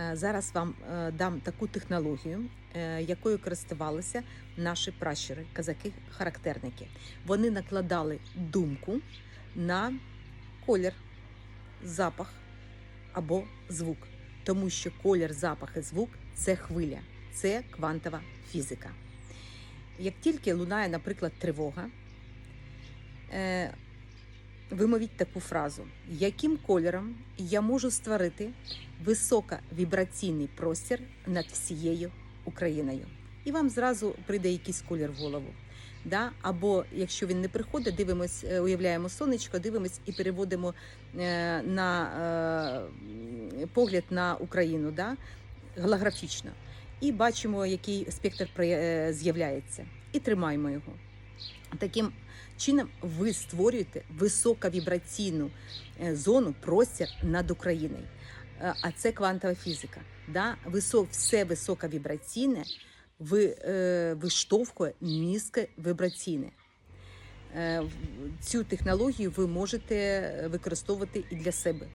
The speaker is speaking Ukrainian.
Е, Зараз вам е, дам таку технологію, е, якою користувалися наші пращури, казаки-характерники. Вони накладали думку на колір, запах або звук, тому що колір, запах і звук це хвиля, це квантова фізика. Як тільки лунає, наприклад, тривога, вимовіть таку фразу: яким кольором я можу створити високовібраційний простір над всією Україною? І вам зразу прийде якийсь колір в голову. Да? Або якщо він не приходить, дивимось, е, уявляємо сонечко, дивимось і переводимо е, на е, погляд на Україну да? голографічно. І бачимо, який спектр е, з'являється, і тримаємо його. Таким чином ви створюєте високовібраційну е, зону, простір над Україною. Е, А це квантова фізика. Да? Висо, все високовібраційне ви, е, виштовхує низьковібраційне. Е, Цю технологію ви можете використовувати і для себе.